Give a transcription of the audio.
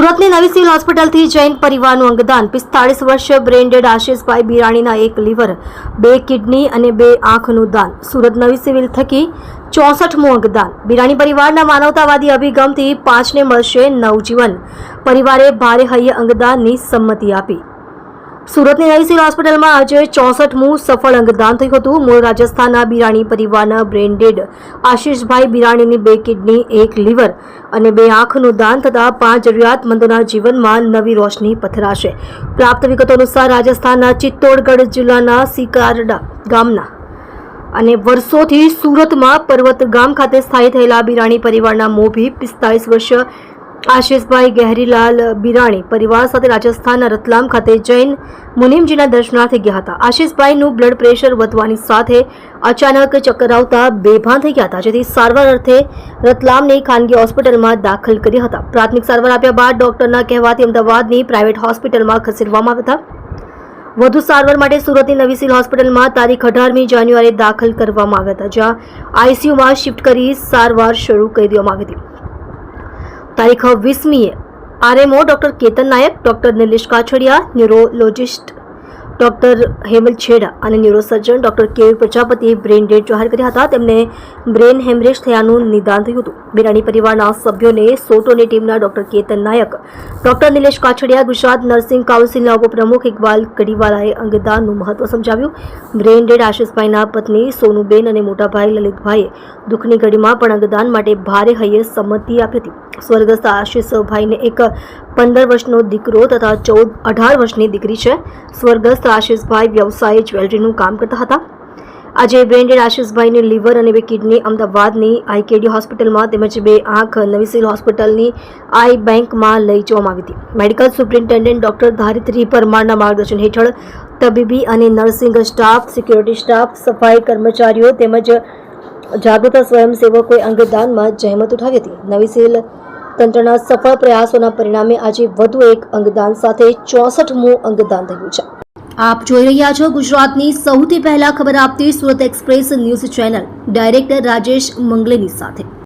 સુરતની નવી સિવિલ હોસ્પિટલથી જૈન પરિવારનું અંગદાન. પિસ્તાળીસ વર્ષીય બ્રેન્ડેડ આશિષભાઈ બિરાણીના એક લીવર, બે કિડની અને બે આંખનું દાન. સુરત નવી સિવિલ થકી ચોસઠમું અંગદાન. બિરાણી પરિવારના માનવતાવાદી અભિગમથી પાંચને મળશે નવજીવન. પરિવારે ભારે હૈયે અંગદાનની સંમતિ આપી. સુરતની નવી સિવિલ હોસ્પિટલમાં આજે ચોસઠમું સફળ અંગદાન થયું હતું. મૂળ રાજસ્થાનના બિરાણી પરિવારના બ્રેન્ડેડ આશિષભાઈ બિરાણીની બે કિડની, એક લીવર અને બે આંખનું દાન થતાં પાંચ જરૂરિયાતમંદોના જીવનમાં નવી રોશની પથરાશે. પ્રાપ્ત વિગતો અનુસાર રાજસ્થાનના ચિત્તોડગઢ જિલ્લાના સિકારડા ગામના અને વર્ષોથી સુરતમાં પર્વત ગામ ખાતે સ્થાયી થયેલા બિરાણી પરિવારના મોભી પિસ્તાળીસ વર્ષ આશિષભાઈ ગહેરીલાલ બિરાણી પરિવાર સાથે રાજસ્થાનના રતલામ ખાતે જૈન મુનિમજીના દર્શનાર્થે ગયા હતા. આશિષભાઈનું બ્લડ પ્રેશર વધવાની સાથે અચાનક ચક્કર આવતા બેભાન થઈ ગયા હતા, જેથી સારવાર અર્થે રતલામની ખાનગી હોસ્પિટલમાં દાખલ કર્યા હતા. પ્રાથમિક સારવાર આપ્યા બાદ ડોક્ટરના કહેવાથી અમદાવાદની પ્રાઇવેટ હોસ્પિટલમાં ખસેડવામાં આવ્યા હતા. વધુ સારવાર માટે સુરતની નવી સિવિલ હોસ્પિટલમાં તારીખ અઢારમી જાન્યુઆરી દાખલ કરવામાં આવ્યા હતા, જ્યાં આઈસીયુમાં શિફ્ટ કરી સારવાર શરૂ કરી દેવામાં આવી હતી. તારીખ વીસમીએ RMO doctor Ketan Nayak doctor Nilesh Kachhadiya neurologist. Doctor Hemal Chheda અને ન્યુરોસર્જન ડોક્ટર કેવી પ્રજાપતિએ બ્રેન ડેડ જાહેર કર્યા હતા. તેમને બ્રેન હેમરેજ થયાનું નિદાન થયું હતું. બિરાણી પરિવારના સભ્યોને સોટોની ટીમના doctor Ketan Nayak, doctor Nilesh Kachhadiya, Gujarat nursing કાઉન્સિલના ઉપપ્રમુખ ઇકબાલ કડીવાલાએ અંગદાનનું મહત્વ સમજાવ્યું. બ્રેન ડેડ આશિષભાઈના પત્ની સોનુબેન અને મોટાભાઈ લલિતભાઈએ દુઃખની ઘડીમાં પણ અંગદાન માટે ભારે હૈયે સંમતિ આપી હતી. સ્વર્ગસ્થ આશિષભાઈને એક પંદર વર્ષનો દીકરો તથા ચૌદ, અઢાર વર્ષની દીકરી છે. સ્વર્ગસ્થ આશિષભાઈ વ્યવસાયે જ્વેલરીનું કામ કરતા હતા. આજે બ્રેન્ડેડ આશિષભાઈને લીવર અને બે કિડની અમદાવાદની આઈકેડી હોસ્પિટલમાં તેમજ બે આંખ નવી હોસ્પિટલની આઈ બેંકમાં લઈ જવામાં આવી હતી. મેડિકલ સુપ્રિન્ટેન્ડન્ટ ડોક્ટર ધારિત્રી પરમારના માર્ગદર્શન હેઠળ તબીબી અને નર્સિંગ સ્ટાફ, સિક્યોરિટી સ્ટાફ, સફાઈ કર્મચારીઓ તેમજ જાગૃત સ્વયંસેવકોએ અંગદાનમાં જહેમત ઉઠાવી હતી. નવી તંત્રના સફળ પ્રયાસોના પરિણામે આજે વધુ એક અંગદાન સાથે ચોસઠમું અંગદાન થયું છે. આપ જોઈ રહ્યા છો ગુજરાતની સૌથી પહેલા ખબર આપતી Surat express news channel. Director Rajesh મંગલેની સાથે.